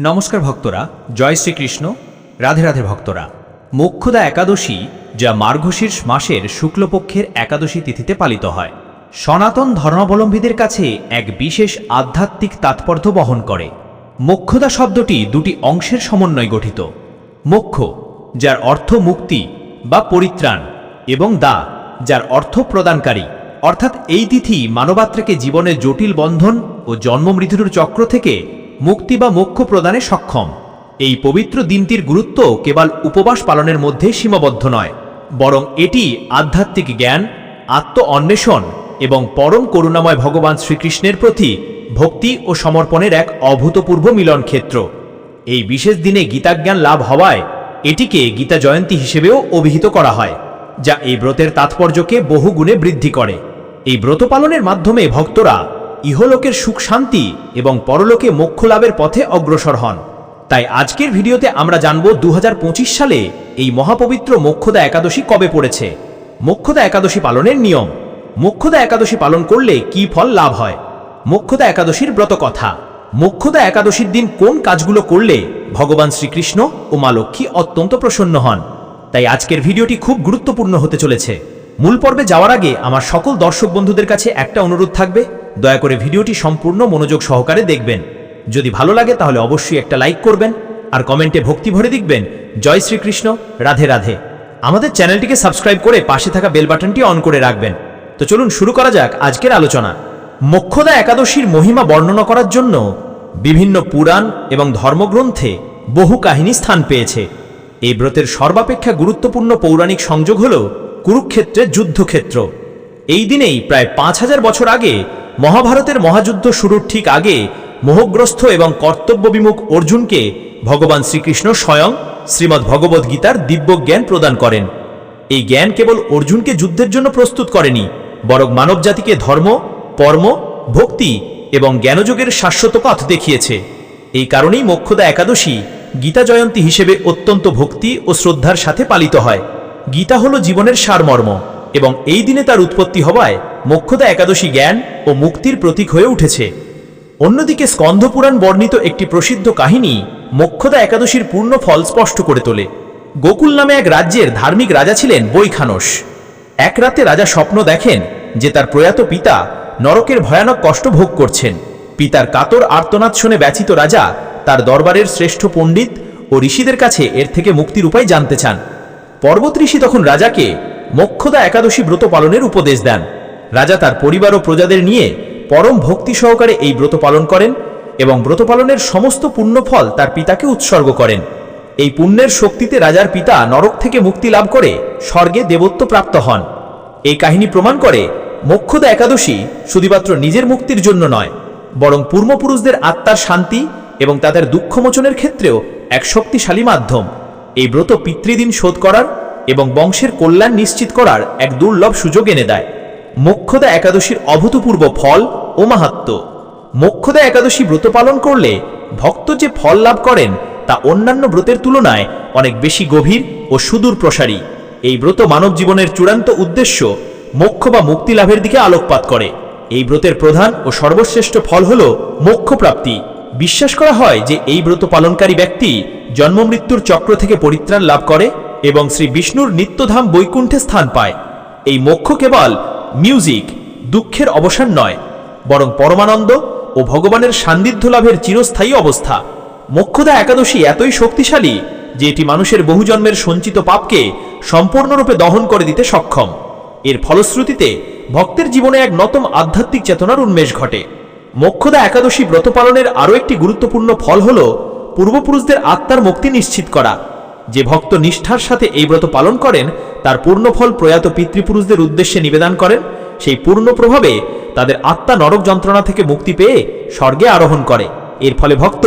নমস্কার ভক্তরা, জয় শ্রীকৃষ্ণ, রাধে রাধে ভক্তরা। মোক্ষদা একাদশী, যা মার্গশীর্ষ মাসের শুক্লপক্ষের একাদশী তিথিতে পালিত হয়, সনাতন ধর্মাবলম্বীদের কাছে এক বিশেষ আধ্যাত্মিক তাৎপর্য বহন করে। মোক্ষদা শব্দটি দুটি অংশের সমন্বয় গঠিত। মোক্ষ, যার অর্থ মুক্তি বা পরিত্রাণ, এবং দা, যার অর্থ প্রদানকারী। অর্থাৎ এই তিথি মানবাত্রাকে জীবনের জটিল বন্ধন ও জন্মমৃত্যুর চক্র থেকে মুক্তি বা মোক্ষ প্রদানে সক্ষম। এই পবিত্র দিনটির গুরুত্ব কেবল উপবাস পালনের মধ্যে সীমাবদ্ধ নয়, বরং এটি আধ্যাত্মিক জ্ঞান, আত্ম অন্বেষণ এবং পরম করুণাময় ভগবান শ্রীকৃষ্ণের প্রতি ভক্তি ও সমর্পণের এক অভূতপূর্ব মিলন ক্ষেত্র। এই বিশেষ দিনে গীতাজ্ঞান লাভ হওয়ায় এটিকে গীতা জয়ন্তী হিসেবেও অভিহিত করা হয়, যা এই ব্রতের তাৎপর্যকে বহুগুণে বৃদ্ধি করে। এই ব্রত পালনের মাধ্যমে ভক্তরা ইহলোকের সুখ শান্তি এবং পরলোকে মোক্ষ লাভের পথে অগ্রসর হন। তাই আজকের ভিডিওতে আমরা জানব দু হাজার পঁচিশ সালে এই মহাপবিত্র মোক্ষদা একাদশী কবে পড়েছে। মোক্ষদা একাদশী পালনের নিয়ম। মোক্ষদা একাদশী পালন করলে কি ফল লাভ হয়? মোক্ষদা একাদশীর ব্রত কথা। মোক্ষদা একাদশীর দিন কোন কাজগুলো করলে ভগবান শ্রীকৃষ্ণ ও মা লক্ষ্মী অত্যন্ত প্রসন্ন হন? তাই আজকের ভিডিওটি খুব গুরুত্বপূর্ণ হতে চলেছে। মূল পর্বে যাওয়ার আগে আমার সকল দর্শক বন্ধুদের কাছে একটা অনুরোধ থাকবে। দয়া করে ভিডিওটি সম্পূর্ণ মনোযোগ সহকারে দেখবেন। যদি ভালো লাগে তাহলে অবশ্যই একটা লাইক করবেন আর কমেন্টে ভক্তি ভরে দেখবেন জয় শ্রীকৃষ্ণ, রাধে রাধে। আমাদের চ্যানেলটিকে সাবস্ক্রাইব করে পাশে থাকা বেল বাটনটি অন করে রাখবেন। তো চলুন শুরু করা যাক আজকের আলোচনা। মোক্ষদা একাদশীর মহিমা বর্ণনা করার জন্য বিভিন্ন পুরাণ এবং ধর্মগ্রন্থে বহু কাহিনী স্থান পেয়েছে। এই ব্রতের সর্বাপেক্ষা গুরুত্বপূর্ণ পৌরাণিক সংযোগ হল কুরুক্ষেত্রের যুদ্ধক্ষেত্র। এই দিনেই প্রায় পাঁচ হাজার বছর আগে মহাভারতের মহাযুদ্ধ শুরুর ঠিক আগে মোহগ্রস্ত এবং কর্তব্যবিমুখ অর্জুনকে ভগবান শ্রীকৃষ্ণ স্বয়ং শ্রীমদ্ ভগবদ্ গীতার দিব্য জ্ঞান প্রদান করেন। এই জ্ঞান কেবল অর্জুনকে যুদ্ধের জন্য প্রস্তুত করেনি, বরং মানবজাতিকে ধর্ম, কর্ম, ভক্তি এবং জ্ঞানযোগের শাশ্বত পথ দেখিয়েছে। এই কারণেই মোক্ষদা একাদশী গীতা জয়ন্তী হিসেবে অত্যন্ত ভক্তি ও শ্রদ্ধার সাথে পালিত হয়। গীতা হল জীবনের সারমর্ম। এবং এই দিনে তার উৎপত্তি হওয়ায় মোক্ষদা একাদশী জ্ঞান ও মুক্তির প্রতীক হয়ে উঠেছে। অন্যদিকে স্কন্ধপুরাণ বর্ণিত একটি প্রসিদ্ধ কাহিনী মোক্ষদা একাদশীর পূর্ণ ফল স্পষ্ট করে তোলে। গোকুল নামে এক রাজ্যের ধার্মিক রাজা ছিলেন বৈখানস। এক রাতে রাজা স্বপ্ন দেখেন যে তার প্রয়াত পিতা নরকের ভয়ানক কষ্ট ভোগ করছেন। পিতার কাতর আর্তনাদ শুনে ব্যথিত রাজা তার দরবারের শ্রেষ্ঠ পণ্ডিত ও ঋষিদের কাছে এর থেকে মুক্তির উপায় জানতে চান। পর্বত ঋষি তখন রাজাকে মোক্ষদা একাদশী ব্রত পালনের উপদেশ দেন। রাজা তার পরিবার ও প্রজাদের নিয়ে পরম ভক্তি সহকারে এই ব্রত পালন করেন এবং ব্রত পালনের সমস্ত পুণ্যফল তার পিতাকে উৎসর্গ করেন। এই পুণ্যের শক্তিতে রাজার পিতা নরক থেকে মুক্তি লাভ করে স্বর্গে দেবত্ব প্রাপ্ত হন। এই কাহিনী প্রমাণ করে মোক্ষদা একাদশী শুধুমাত্র নিজের মুক্তির জন্য নয়, বরং পূর্বপুরুষদের আত্মার শান্তি এবং তাদের দুঃখমোচনের ক্ষেত্রেও এক শক্তিশালী মাধ্যম। এই ব্রত পিতৃদিন শোধ করার এবং বংশের কল্যাণ নিশ্চিত করার এক দুর্লভ সুযোগ এনে দেয়। মোক্ষদা একাদশীর অভূতপূর্ব ফল ও মাহাত্ম মোক্ষদা একাদশী ব্রত পালন করলে ভক্ত যে ফল লাভ করেন তা অন্যান্য ব্রতের তুলনায় অনেক বেশি গভীর ও সুদূর প্রসারী। এই ব্রত মানব জীবনের চূড়ান্ত উদ্দেশ্য মোক্ষ বা মুক্তি লাভের দিকে আলোকপাত করে। এই ব্রতের প্রধান ও সর্বশ্রেষ্ঠ ফল হল মোক্ষ প্রাপ্তি। বিশ্বাস করা হয় যে এই ব্রত পালনকারী ব্যক্তি জন্মমৃত্যুর চক্র থেকে পরিত্রাণ লাভ করে এবং শ্রী বিষ্ণুর নিত্যধাম বৈকুণ্ঠে স্থান পায়। এই মোক্ষ কেবল মিউজিক দুঃখের অবসান নয়, বরং পরমানন্দ ও ভগবানের সান্নিধ্য লাভের চিরস্থায়ী অবস্থা। মোক্ষদা একাদশী এতই শক্তিশালী যে এটি মানুষের বহু জন্মের সঞ্চিত পাপকে সম্পূর্ণরূপে দহন করে দিতে সক্ষম। এর ফলশ্রুতিতে ভক্তের জীবনে এক নতম আধ্যাত্মিক চেতনার উন্মেষ ঘটে। মোক্ষদা একাদশী ব্রত পালনের আরও একটি গুরুত্বপূর্ণ ফল হল পূর্বপুরুষদের আত্মার মুক্তি নিশ্চিত করা। যে ভক্ত নিষ্ঠার সাথে এই ব্রত পালন করেন, তার পূর্ণফল প্রয়াত পিতৃপুরুষদের উদ্দেশ্যে নিবেদন করেন। সেই পূর্ণ প্রভাবে তাদের আত্মা নরক যন্ত্রণা থেকে মুক্তি পেয়ে স্বর্গে আরোহণ করে। এর ফলে ভক্ত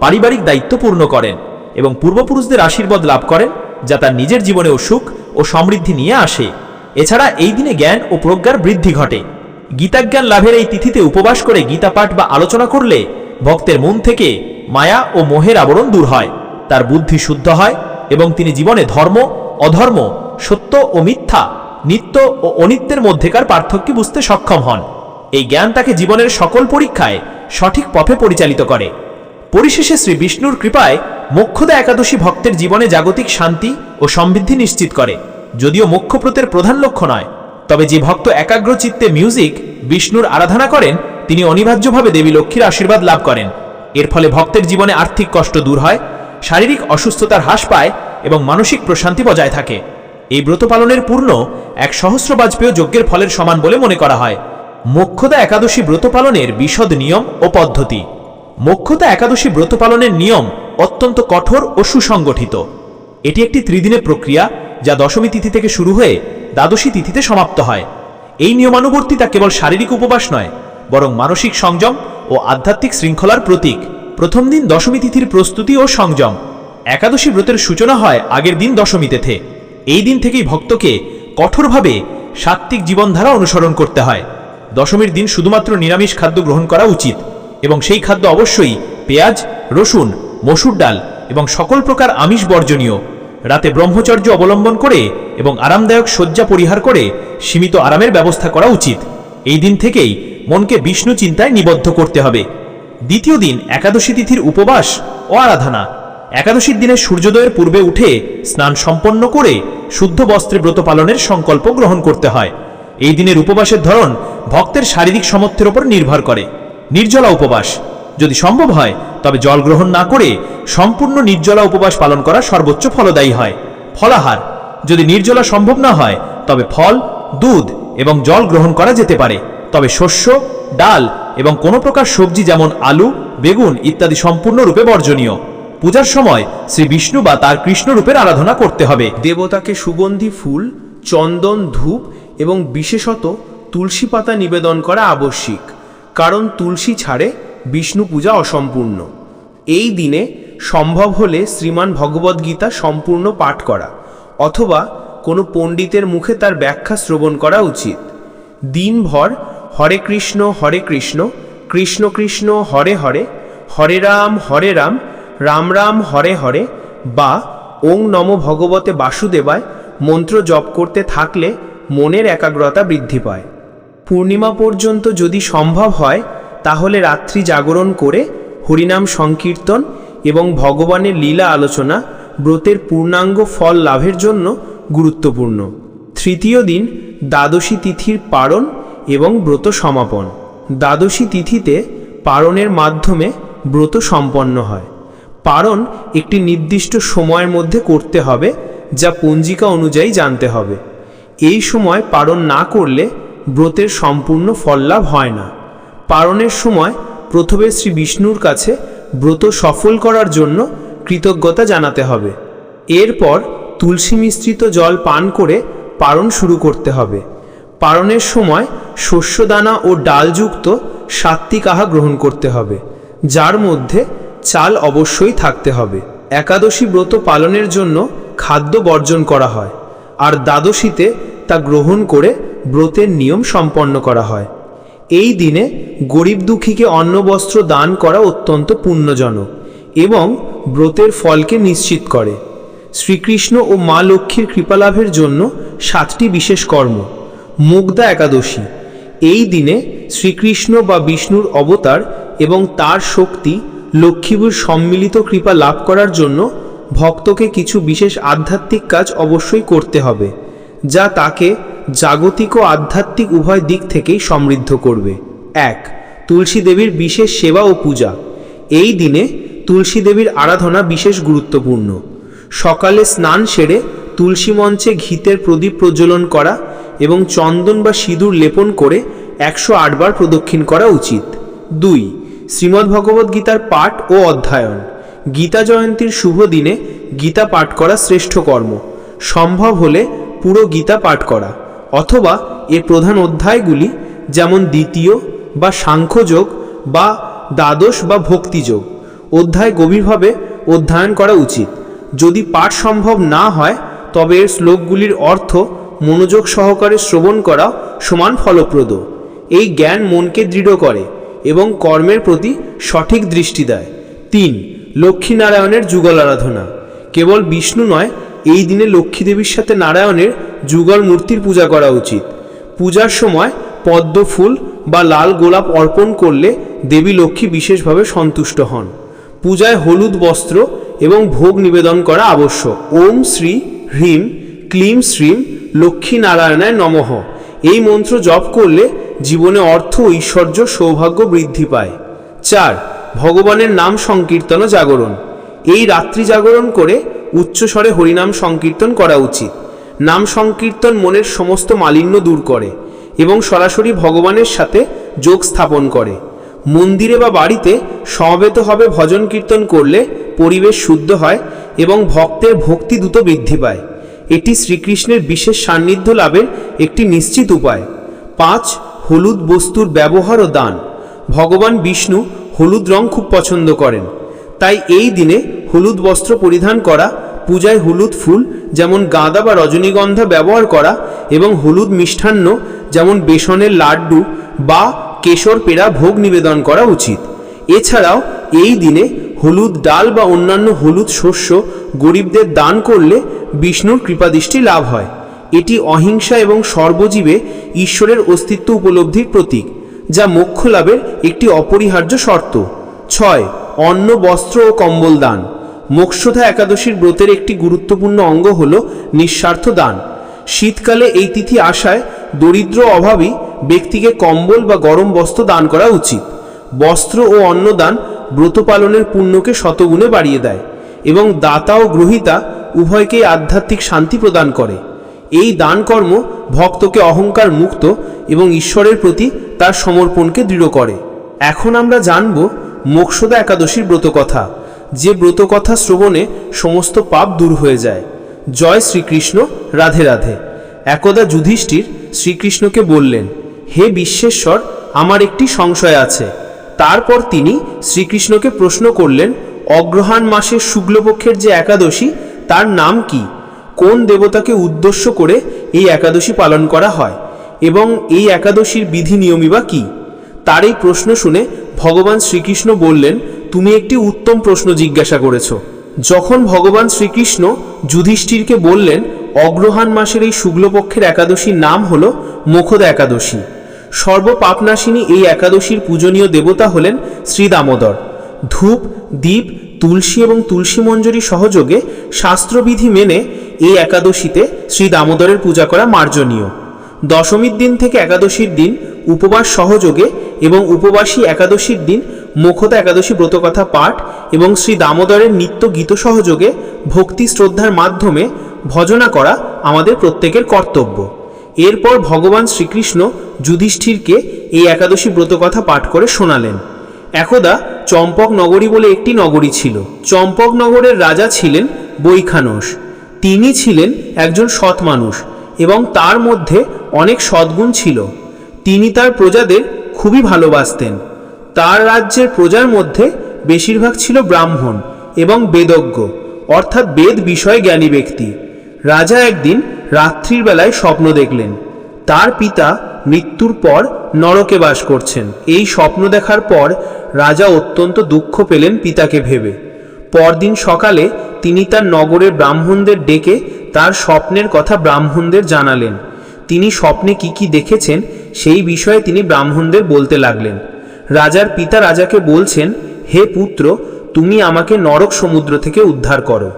পারিবারিক দায়িত্ব পূর্ণ করেন এবং পূর্বপুরুষদের আশীর্বাদ লাভ করেন, যা তার নিজের জীবনেও সুখ ও সমৃদ্ধি নিয়ে আসে। এছাড়া এই দিনে জ্ঞান ও প্রজ্ঞার বৃদ্ধি ঘটে। গীতাজ্ঞান লাভের এই তিথিতে উপবাস করে গীতা পাঠ বা আলোচনা করলে ভক্তের মন থেকে মায়া ও মোহের আবরণ দূর হয়। তার বুদ্ধি শুদ্ধ হয় এবং তিনি জীবনে ধর্ম, অধর্ম, সত্য ও মিথ্যা, নিত্য ও অনিত্যের মধ্যেকার পার্থক্য বুঝতে সক্ষম হন। এই জ্ঞান তাকে জীবনের সকল পরীক্ষায় সঠিক পথে পরিচালিত করে। পরিশেষে শ্রী বিষ্ণুর কৃপায় মোক্ষদা একাদশী ভক্তের জীবনে জাগতিক শান্তি ও সমৃদ্ধি নিশ্চিত করে। যদিও মোক্ষব্রতের প্রধান লক্ষ্য নয়, তবে যে ভক্ত একাগ্র চিত্তে মিউজিক, বিষ্ণুর আরাধনা করেন, তিনি অনিবার্যভাবে দেবী লক্ষ্মীর আশীর্বাদ লাভ করেন। এর ফলে ভক্তের জীবনে আর্থিক কষ্ট দূর হয় শারীরিক অসুস্থতার হ্রাস পায় এবং মানসিক প্রশান্তি বজায় থাকে। এই ব্রত পালনের পূর্ণ এক সহস্র বাজপেয় যজ্ঞের ফলের সমান বলে মনে করা হয়। মোক্ষদা একাদশী ব্রত পালনের বিশদ নিয়ম ও পদ্ধতি। মোক্ষদা একাদশী ব্রত পালনের নিয়ম অত্যন্ত কঠোর ও সুসংগঠিত। এটি একটি ত্রিদিনের প্রক্রিয়া যা দশমী তিথি থেকে শুরু হয়ে দ্বাদশী তিথিতে সমাপ্ত হয়। এই নিয়মানুবর্তিতা কেবল শারীরিক উপবাস নয়, বরং মানসিক সংযম ও আধ্যাত্মিক শৃঙ্খলার প্রতীক। প্রথম দিন দশমী তিথির প্রস্তুতি ও সংযম। একাদশী ব্রতের সূচনা হয় আগের দিন দশমী তেথে। এই দিন থেকেই ভক্তকে কঠোরভাবে সাত্ত্বিক জীবনধারা অনুসরণ করতে হয়। দশমীর দিন শুধুমাত্র নিরামিষ খাদ্য গ্রহণ করা উচিত এবং সেই খাদ্য অবশ্যই পেঁয়াজ, রসুন, মসুর ডাল এবং সকল প্রকার আমিষ বর্জনীয়। রাতে ব্রহ্মচর্য অবলম্বন করে এবং আরামদায়ক শয্যা পরিহার করে সীমিত আরামের ব্যবস্থা করা উচিত। এই দিন থেকেই মনকে বিষ্ণু চিন্তায় নিবদ্ধ করতে হবে। দ্বিতীয় দিন একাদশী তিথির উপবাস ও আরাধনা। একাদশীর দিনে সূর্যোদয়ের পূর্বে উঠে স্নান সম্পন্ন করে শুদ্ধ বস্ত্রে ব্রত পালনের সংকল্প গ্রহণ করতে হয়। এই দিনের উপবাসের ধরন ভক্তের শারীরিক সমর্থের উপর নির্ভর করে। নির্জলা উপবাস। যদি সম্ভব হয়, তবে জল গ্রহণ না করে সম্পূর্ণ নির্জলা উপবাস পালন করা সর্বোচ্চ ফলদায়ী হয়। ফলাহার। যদি নির্জলা সম্ভব না হয়, তবে ফল, দুধ এবং জল গ্রহণ করা যেতে পারে। তবে শস্য, ডাল এবং কোনো প্রকার সবজি যেমন আলু, বেগুন ইত্যাদি সম্পূর্ণরূপে বর্জনীয়। পূজার সময় শ্রী বিষ্ণু বা তার কৃষ্ণরূপের আরাধনা করতে হবে। দেবতাকে সুগন্ধি ফুল, চন্দন, ধূপ এবং বিশেষত তুলসী পাতা নিবেদন করা আবশ্যিক, কারণ তুলসী ছাড়ে বিষ্ণু পূজা অসম্পূর্ণ। এই দিনে সম্ভব হলে শ্রীমান ভগবদ্গীতা সম্পূর্ণ পাঠ করা, অথবা কোনো পণ্ডিতের মুখে তার ব্যাখ্যা শ্রবণ করা উচিত। দিনভর হরে কৃষ্ণ হরে কৃষ্ণ কৃষ্ণ কৃষ্ণ, হরে হরে হরে রাম হরে রাম রাম রাম, হরে হরে, বা ওং নম ভগবতে বাসুদেবায় মন্ত্র জপ করতে থাকলে মনের একাগ্রতা বৃদ্ধি পায়। পূর্ণিমা পর্যন্ত যদি সম্ভব হয়, তাহলে রাত্রি জাগরণ করে হরিনাম সংকীর্তন এবং ভগবানের লীলা আলোচনা ব্রতের পূর্ণাঙ্গ ফল লাভের জন্য গুরুত্বপূর্ণ। তৃতীয় দিন দ্বাদশী তিথির পারণ এবং ব্রত সমাপন। দ্বাদশী তিথিতে পারণের মাধ্যমে ব্রত সম্পন্ন হয়। পারণ একটি নির্দিষ্ট সময়ের মধ্যে করতে হবে, যা পঞ্জিকা অনুযায়ী জানতে হবে। এই সময় পারণ না করলে ব্রতের সম্পূর্ণ ফললাভ হয় না। পারণের সময় প্রথমে শ্রী বিষ্ণুর কাছে ব্রত সফল করার জন্য কৃতজ্ঞতা জানাতে হবে। এরপর তুলসী মিশ্রিত জল পান করে পারণ শুরু করতে হবে। পারণের সময় শস্যদানা ও ডালযুক্ত সাত্ত্বিক আহা গ্রহণ করতে হবে, যার মধ্যে চাল অবশ্যই থাকতে হবে। একাদশী ব্রত পালনের জন্য খাদ্য বর্জন করা হয়, আর দ্বাদশীতে তা গ্রহণ করে ব্রতের নিয়ম সম্পন্ন করা হয়। এই দিনে গরিব দুঃখীকে অন্ন বস্ত্র দান করা অত্যন্ত পুণ্যজনক এবং ব্রতের ফলকে নিশ্চিত করে। শ্রীকৃষ্ণ ও মা লক্ষ্মীর কৃপালাভের জন্য সাতটি বিশেষ কর্ম। মুগ্ধা একাদশী। এই দিনে শ্রীকৃষ্ণ বা বিষ্ণুর অবতার এবং তার শক্তি লক্ষ্মীবুর সম্মিলিত কৃপা লাভ করার জন্য ভক্তকে কিছু বিশেষ আধ্যাত্মিক কাজ অবশ্যই করতে হবে, যা তাকে জাগতিক ও আধ্যাত্মিক উভয় দিক থেকেই সমৃদ্ধ করবে। এক, তুলসী দেবীর বিশেষ সেবা ও পূজা। এই দিনে তুলসী দেবীর আরাধনা বিশেষ গুরুত্বপূর্ণ। সকালে স্নান সেরে তুলসী মঞ্চে ঘিতের প্রদীপ প্রজ্বলন করা এবং চন্দন বা সিঁদুর লেপন করে একশো আটবার প্রদক্ষিণ করা উচিত। দুই, শ্রীমদ্ ভগবদ্ গীতার পাঠ ও অধ্যয়ন। গীতা জয়ন্তীর শুভ দিনে গীতা পাঠ করা শ্রেষ্ঠ কর্ম। সম্ভব হলে পুরো গীতা পাঠ করা। অথবা এর প্রধান অধ্যায়গুলি যেমন দ্বিতীয় বা সাংখ্যযোগ বা দ্বাদশ বা ভক্তিযোগ। অধ্যায় গভীরভাবে অধ্যয়ন করা উচিত। যদি পাঠ সম্ভব না হয় তবে এর শ্লোকগুলির অর্থ মনোযোগ সহকারে শ্রবণ করা সমান ফলপ্রদ। এই জ্ঞান মনকে দৃঢ় করে এবং কর্মের প্রতি সঠিক দৃষ্টি দেয়। তিন, লক্ষ্মীনারায়ণের যুগল আরাধনা কেবল বিষ্ণু নয়, এই দিনে লক্ষ্মী দেবীর সাথে নারায়ণের যুগল মূর্তির পূজা করা উচিত। পূজার সময় পদ্ম ফুল বা লাল গোলাপ অর্পণ করলে দেবী লক্ষ্মী বিশেষভাবে সন্তুষ্ট হন। পূজায় হলুদ বস্ত্র এবং ভোগ নিবেদন করা আবশ্যক। ওম শ্রী হ্রিম ক্লিম শ্রীম, লক্ষ্মী নারায়ণায় নমঃ। এই মন্ত্র জপ করলে জীবনে অর্থ, ঐশ্বর্য, সৌভাগ্য বৃদ্ধি পায়। চার, ভগবানের নাম সংকীর্তন ও জাগরণ। এই রাত্রি জাগরণ করে উচ্চস্বরে হরিনাম সংকীর্তন করা উচিত। নাম সংকীর্তন মনের সমস্ত মালিন্য দূর করে এবং সরাসরি ভগবানের সাথে যোগ স্থাপন করে। মন্দিরে বা বাড়িতে সমবেত হবে ভজন কীর্তন করলে পরিবেশ শুদ্ধ হয় এবং ভক্তের ভক্তি দ্রুত বৃদ্ধি পায়। এটি শ্রীকৃষ্ণের বিশেষ সান্নিধ্য লাভের একটি নিশ্চিত উপায়। পাঁচ, হলুদ বস্তুর ব্যবহার ও দান। ভগবান বিষ্ণু হলুদ রং খুব পছন্দ করেন। তাই এই দিনে হলুদ বস্ত্র পরিধান করা, পূজায় হলুদ ফুল যেমন গাঁদা বা রজনীগন্ধা ব্যবহার করা এবং হলুদ মিষ্টান্ন যেমন বেসনের লাড্ডু বা কেশর পেড়া ভোগ নিবেদন করা উচিত। এছাড়াও, এই দিনে হলুদ ডাল বা অন্যান্য হলুদ শস্য গরিবদের দান করলে বিষ্ণুর কৃপাদৃষ্টি লাভ হয়। এটি অহিংসা এবং সর্বজীবে ঈশ্বরের অস্তিত্ব উপলব্ধির প্রতীক, যা মোক্ষ লাভের একটি অপরিহার্য শর্ত। ছয়, অন্ন, বস্ত্র ও কম্বল দান। মোক্ষধা একাদশীর ব্রতের একটি গুরুত্বপূর্ণ অঙ্গ হল নিঃস্বার্থ দান। শীতকালে এই তিথি আসায় দরিদ্র অভাবী ব্যক্তিকে কম্বল বা গরম বস্ত্র দান করা উচিত। বস্ত্র ও অন্নদান ব্রত পালনের পুণ্যকে শতগুণে বাড়িয়ে দেয় এবং দাতা ও গ্রহিতা উভয়কেই আধ্যাত্মিক শান্তি প্রদান করে। এই দান কর্ম ভক্তকে অহংকার মুক্ত এবং ঈশ্বরের প্রতি তার সমর্পণকে দৃঢ় করে। এখন আমরা জানব মোক্ষদা একাদশীর ব্রতকথা, যে ব্রতকথা শ্রবণে সমস্ত পাপ দূর হয়ে যায়। জয় শ্রীকৃষ্ণ, রাধে রাধে। একদা যুধিষ্ঠির শ্রীকৃষ্ণকে বললেন হে বিশ্বেশ্বর, আমার একটি সংশয় আছে। তারপর তিনি শ্রীকৃষ্ণকে প্রশ্ন করলেন, অগ্রহায়ণ মাসের শুক্লপক্ষের যে একাদশী, তার নাম কি? কোন দেবতাকে উদ্দেশ্য করে এই একাদশী পালন করা হয়? এবং এই একাদশীর বিধি নিয়মই বা কী? তার এই প্রশ্ন শুনে ভগবান শ্রীকৃষ্ণ বললেন, তুমি একটি উত্তম প্রশ্ন জিজ্ঞাসা করেছ। যখন ভগবান শ্রীকৃষ্ণ যুধিষ্ঠিরকে বললেন অগ্রহায়ণ মাসের এই শুক্লপক্ষের একাদশীর নাম হল মুখদা একাদশী। সর্বপাপনাশিনী এই একাদশীর পূজনীয় দেবতা হলেন শ্রী দামোদর। ধূপ দ্বীপ তুলসী এবং তুলসী মঞ্জরি সহযোগে শাস্ত্রবিধি মেনে এই একাদশীতে শ্রী দামোদরের পূজা করা মার্জনীয়। দশমীর দিন থেকে একাদশীর দিন উপবাস সহযোগে এবং উপবাসী একাদশীর দিন মুখতা একাদশী ব্রতকথা পাঠ এবং শ্রী দামোদরের নিত্য গীত সহযোগে ভক্তি শ্রদ্ধার মাধ্যমে ভজনা করা আমাদের প্রত্যেকের কর্তব্য। এরপর ভগবান শ্রীকৃষ্ণ যুধিষ্ঠিরকে এই একাদশী ব্রতকথা পাঠ করে শোনালেন। একদা চম্পক নগরী বলে একটি নগরী ছিল। চম্পক নগরের রাজা ছিলেন বৈখানস। তিনি ছিলেন একজন সৎ মানুষ এবং তার মধ্যে অনেক সদ্গুণ ছিল। তিনি তার প্রজাদের খুবই ভালোবাসতেন। তার রাজ্যের প্রজার মধ্যে বেশিরভাগ ছিল ব্রাহ্মণ এবং বেদজ্ঞ, অর্থাৎ বেদ বিষয়ে জ্ঞানী ব্যক্তি। রাজা একদিন রাত্রির বেলায় স্বপ্ন দেখলেন। তার পিতা মৃত্যুর পর নরকে বাস করছেন। এই স্বপ্ন দেখার পর রাজা অত্যন্ত দুঃখ পেলেন পিতাকে ভেবে। পরদিন সকালে তিনি তার নগরের ব্রাহ্মণদের ডেকে তার স্বপ্নের কথা ব্রাহ্মণদের জানালেন। তিনি স্বপ্নে কি কি দেখেছেন সেই বিষয়ে তিনি ব্রাহ্মণদের বলতে লাগলেন। রাজার পিতা রাজাকে বলছেন, হে পুত্র, তুমি আমাকে নরক সমুদ্র থেকে উদ্ধার করো।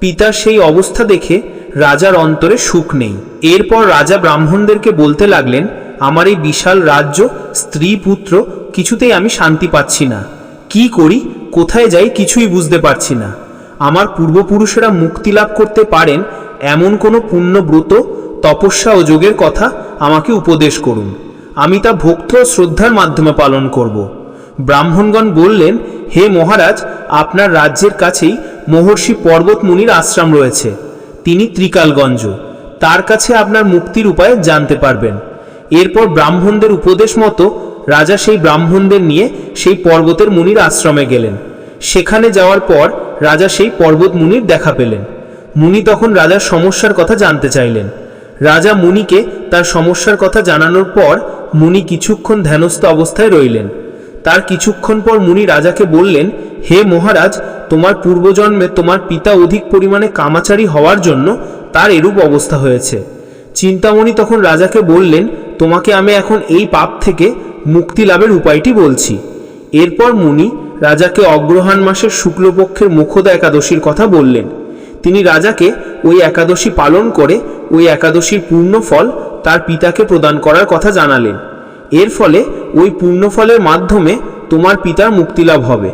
পিতার সেই অবস্থা দেখে রাজার অন্তরে সুখ নেই। এরপর রাজা ব্রাহ্মণদেরকে বলতে লাগলেন, আমার এই বিশাল রাজ্য, স্ত্রী, পুত্র, কিছুতেই আমি শান্তি পাচ্ছি না। কি করি? কোথায় যাই কিছুই বুঝতে পারছি না। আমার পূর্বপুরুষেরা মুক্তি লাভ করতে পারেন এমন কোনো পুণ্য ব্রত তপস্যা ও যোগের কথা আমাকে উপদেশ করুন। আমি তা ভক্ত ও শ্রদ্ধার মাধ্যমে পালন করব। ব্রাহ্মণগণ বললেন, হে মহারাজ, আপনার রাজ্যের কাছেই মহর্ষি পর্বত মুনির আশ্রম রয়েছে। তিনি ত্রিকালগঞ্জ। তার কাছে আপনার মুক্তির উপায় জানতে পারবেন। এরপর ব্রাহ্মণদের উপদেশ মতো রাজা সেই ব্রাহ্মণদের নিয়ে সেই পর্বতের মুনির আশ্রমে গেলেন। সেখানে যাওয়ার পর রাজা সেই পর্বত মুনির দেখা পেলেন। মুনি তখন রাজার সমস্যার কথা জানতে চাইলেন। রাজা মুনিকে তার সমস্যার কথা জানানোর পর মুনি কিছুক্ষণ ধ্যানস্থ অবস্থায় রইলেন। তার কিছুক্ষণ পর মুনি রাজাকে বললেন, হে মহারাজ তোমার পূর্বজন্মে তোমার পিতা অধিক পরিমাণে কামাচারী হওয়ার জন্য তার এরূপ অবস্থা হয়েছে। চিন্তামণি তখন রাজাকে বললেন, তোমাকে আমি এখন এই পাপ থেকে মুক্তি লাভের উপায়টি বলছি। এরপর মুনি রাজাকে অগ্রহায়ণ মাসের শুক্লপক্ষের মুখদা একাদশীর কথা বললেন। তিনি রাজাকে ওই একাদশী পালন করে ওই একাদশীর পূর্ণ ফল তার পিতাকে প্রদান করার কথা জানালেন। এর ফলে ওই পূর্ণফলের মাধ্যমে তোমার পিতার মুক্তিলাভ হবে।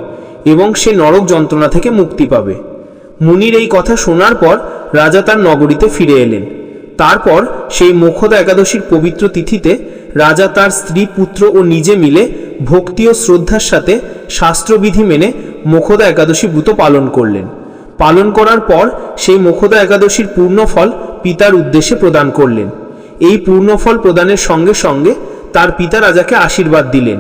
এবং সে নরক যন্ত্রণা থেকে মুক্তি পাবে। মুনির এই কথা শোনার পর রাজা তার নগরীতে ফিরে এলেন। তারপর সেই মুখদা একাদশীর পবিত্র তিথিতে রাজা তার স্ত্রী, পুত্র ও নিজে মিলে ভক্তি ও শ্রদ্ধার সাথে শাস্ত্রবিধি মেনে মুখদা একাদশী ব্রত পালন করলেন। পালন করার পর সেই মুখদা একাদশীর পূর্ণ ফল পিতার উদ্দেশ্যে প্রদান করলেন। এই পূর্ণফল প্রদানের সঙ্গে সঙ্গে তার পিতা রাজাকে আশীর্বাদ দিলেন।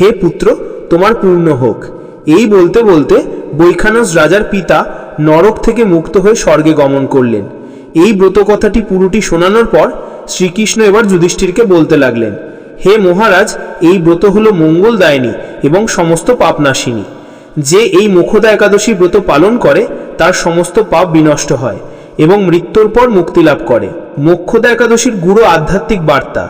হে পুত্র, তোমার পূর্ণ হোক। এই বলতে বলতে বৈখানস রাজার পিতা নরক থেকে মুক্ত হয়ে স্বর্গে গমন করলেন। এই ব্রত কথাটি পুরোটি শোনানোর পর শ্রীকৃষ্ণ এবার যুধিষ্ঠিরকে বলতে লাগলেন, হে মহারাজ, এই ব্রত হলো মঙ্গলদায়িনী এবং সমস্ত পাপনাশিনী যে এই মুখদা একাদশী ব্রত পালন করে, তার সমস্ত পাপ বিনষ্ট হয় এবং মৃত্যুর পর মুক্তি লাভ করে। মোক্ষদা একাদশীর গুরু আধ্যাত্মিক বার্তা।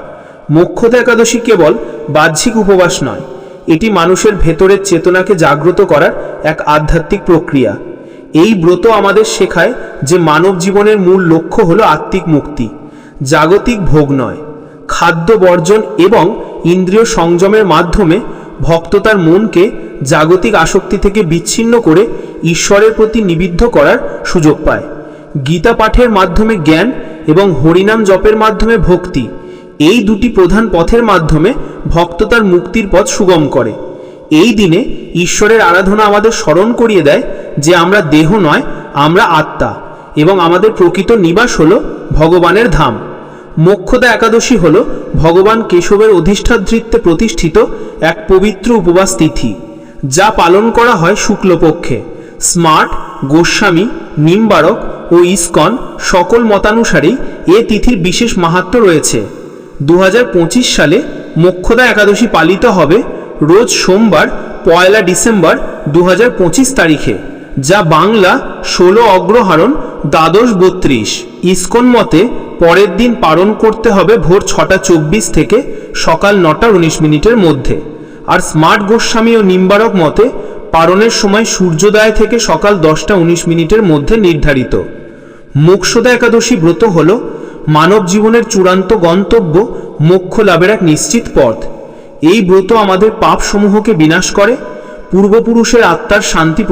মোক্ষদা একাদশী কেবল বাহ্যিক উপবাস নয় এটি মানুষের ভেতরের চেতনাকে জাগ্রত করার এক আধ্যাত্মিক প্রক্রিয়া। এই ব্রত আমাদের শেখায় যে মানব জীবনের মূল লক্ষ্য হলো আত্মিক মুক্তি, জাগতিক ভোগ নয়। খাদ্য বর্জন এবং ইন্দ্রিয় সংযমের মাধ্যমে ভক্ত তার মনকে জাগতিক আসক্তি থেকে বিচ্ছিন্ন করে ঈশ্বরের প্রতি নিবিদ্ধ করার সুযোগ পায়। গীতা পাঠের মাধ্যমে জ্ঞান এবং হরিনাম জপের মাধ্যমে ভক্তি এই দুটি প্রধান পথের মাধ্যমে ভক্ত তার মুক্তির পথ সুগম করে। এই দিনে ঈশ্বরের আরাধনা আমাদের স্মরণ করিয়ে দেয় যে আমরা দেহ নয়, আমরা আত্মা এবং আমাদের প্রকৃত নিবাস হল ভগবানের ধাম। মোক্ষদা একাদশী হল ভগবান কেশবের অধিষ্ঠাত্রিত্বে প্রতিষ্ঠিত এক পবিত্র উপবাস তিথি, যা পালন করা হয় শুক্লপক্ষে। স্মার্ট, গোস্বামী, নিম্বারক ও ইস্কন সকল মতানুসারেই এ তিথির বিশেষ মাহাত্ম রয়েছে। দু হাজার পঁচিশ সালে মোক্ষদা একাদশী পালিত হবে রোজ সোমবার, পয়লা ডিসেম্বর দু হাজার পঁচিশ তারিখে, যা বাংলা ষোলো অগ্রহারণ দ্বাদশ বত্রিশ। ইস্কন মতে পরের দিন পালন করতে হবে ভোর ছটা চব্বিশ থেকে সকাল নটা উনিশ মিনিটের মধ্যে। আর স্মার্ট গোস্বামী ও নিম্বারক মতে পালনের সময় সূর্যোদয় থেকে সকাল দশটা উনিশ মিনিটের মধ্যে নির্ধারিত। মোক্ষদা একাদশী ব্রত হল মানব জীবনের চূড়ান্ত গন্তব্য মোক্ষ লাভের এক নিশ্চিত পথ। এই ব্রত আমাদের পাপসমূহকে বিনাশ করে, পূর্বপুরুষের আত্মার শান্তি